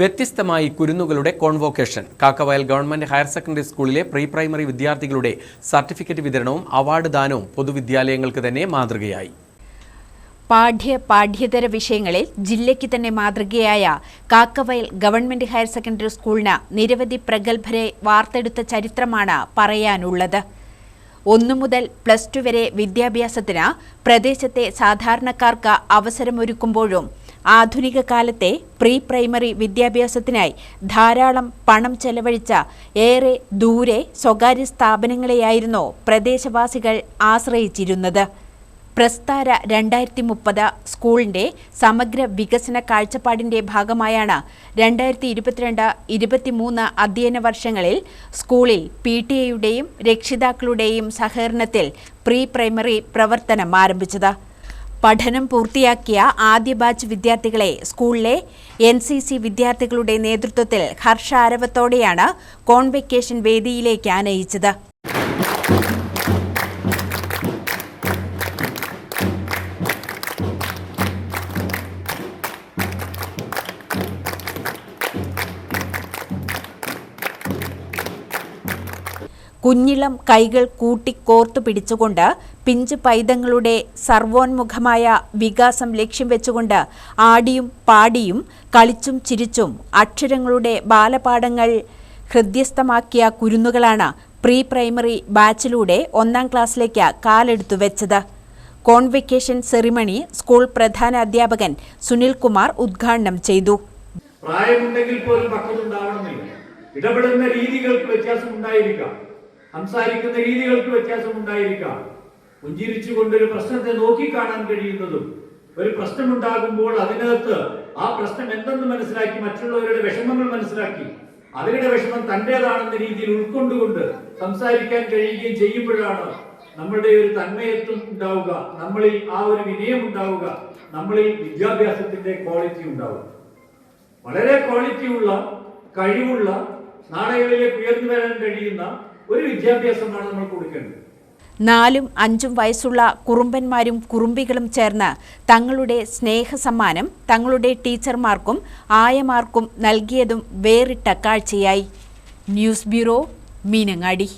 വ്യത്യസ്തമായി കുരുന്നുകളുടെ convocation Kakkavayal government higher secondary സ്കൂളിലെ pre primary വിദ്യാർത്ഥികളുടെ സർട്ടിഫിക്കറ്റ് വിതരണവും അവാർഡ് ദാനവും പൊതുവിദ്യാലയങ്ങൾക്ക് തന്നെ മാതൃകയായി. പാഠ്യ പാഠ്യതര വിഷയങ്ങളിൽ ജില്ലയ്ക്ക് തന്നെ മാതൃകയായ കാക്കവയൽ ഗവൺമെന്റ് ഹയർ സെക്കൻഡറി സ്കൂളിന് നിരവധി പ്രഗത്ഭരെ വാർത്തെടുത്ത ചരിത്രമാണ് പറയാനുള്ളത്. ഒന്നു മുതൽ പ്ലസ് ടു വരെ വിദ്യാഭ്യാസത്തിന് പ്രദേശത്തെ സാധാരണക്കാർക്ക് അവസരമൊരുക്കുമ്പോഴും ആധുനിക കാലത്തെ പ്രീ പ്രൈമറി വിദ്യാഭ്യാസത്തിനായി ധാരാളം പണം ചെലവഴിച്ച ഏറെ ദൂരെ സ്വകാര്യ സ്ഥാപനങ്ങളെയായിരുന്നു പ്രദേശവാസികൾ ആശ്രയിച്ചിരുന്നത്. പ്രസ്താര രണ്ടായിരത്തി മുപ്പത് സ്കൂളിന്റെ സമഗ്ര വികസന കാഴ്ചപ്പാടിന്റെ ഭാഗമായാണ് രണ്ടായിരത്തി ഇരുപത്തിരണ്ട് ഇരുപത്തിമൂന്ന് അധ്യയന വർഷങ്ങളിൽ സ്കൂളിൽ പി ടി എയുടെയും രക്ഷിതാക്കളുടെയും സഹകരണത്തിൽ പ്രീ പ്രൈമറി പ്രവർത്തനം ആരംഭിച്ചത്. പഠനം പൂർത്തിയാക്കിയ ആദ്യ ബാച്ച് വിദ്യാർത്ഥികളെ സ്കൂളിലെ എൻ സി സി വിദ്യാർത്ഥികളുടെ നേതൃത്വത്തിൽ ഹർഷാരവത്തോടെയാണ് കോൺവെക്കേഷൻ വേദിയിലേക്ക് ആനയിച്ചത്. കുഞ്ഞിളം കൈകൾ കൂട്ടി കോർത്തു പിടിച്ചുകൊണ്ട് പിഞ്ച് പൈതങ്ങളുടെ സർവോന്മുഖമായ വികാസം ലക്ഷ്യം വെച്ചുകൊണ്ട് ആടിയും പാടിയും കളിച്ചും ചിരിച്ചും അക്ഷരങ്ങളുടെ ബാലപാഠങ്ങൾ ഹൃദ്യസ്ഥമാക്കിയ കുരുന്നുകളാണ് പ്രീ പ്രൈമറി ബാച്ചിലൂടെ ഒന്നാം ക്ലാസ്സിലേക്ക് കാലെടുത്തു വെച്ചത്. കോൺവെക്കേഷൻ സെറിമണി സ്കൂൾ പ്രധാന അധ്യാപകൻ സുനിൽകുമാർ ഉദ്ഘാടനം ചെയ്തു. പ്രായമുണ്ടെങ്കിൽ പോലും പക്വത ഉണ്ടാവണമെന്നില്ല. ഇടപെടുന്ന രീതികൾക്ക് വ്യത്യാസം ഉണ്ടായിരിക്കാം. സംസാരിക്കുന്ന രീതികൾക്ക് വ്യത്യാസം ഉണ്ടായിരിക്കാം. പുഞ്ചിരിച്ചുകൊണ്ട് ഒരു പ്രശ്നത്തെ നോക്കിക്കാണാൻ കഴിയുന്നതും ഒരു പ്രശ്നമുണ്ടാകുമ്പോൾ അതിനകത്ത് ആ പ്രശ്നം എന്തെന്ന് മനസ്സിലാക്കി മറ്റുള്ളവരുടെ വിഷമങ്ങൾ മനസ്സിലാക്കി. അവരുടെ വിഷമം തന്റെതാണെന്ന രീതിയിൽ ഉൾക്കൊണ്ടുകൊണ്ട് സംസാരിക്കാൻ കഴിയുകയും ചെയ്യുമ്പോഴാണ് നമ്മളുടെ ഒരു തന്മയത്വം ഉണ്ടാവുക നമ്മളിൽ ആ ഒരു വിനയം ഉണ്ടാവുക നമ്മളിൽ വിദ്യാഭ്യാസത്തിന്റെ ക്വാളിറ്റി ഉണ്ടാവുക. വളരെ ക്വാളിറ്റിയുള്ള കഴിവുള്ള നാടുകളിലേക്ക് ഉയർന്നു വരാൻ കഴിയുന്ന ഒരു വിദ്യാഭ്യാസമാണ് നമ്മൾ കൊടുക്കേണ്ടത്. നാലും അഞ്ചും വയസ്സുള്ള കുറുമ്പന്മാരും കുറുമ്പികളും ചേർന്ന് തങ്ങളുടെ സ്നേഹസമ്മാനം തങ്ങളുടെ ടീച്ചർമാർക്കും ആയമാർക്കും നൽകിയതും വേറിട്ട കാഴ്ചയായി. News bureau Meenangadi.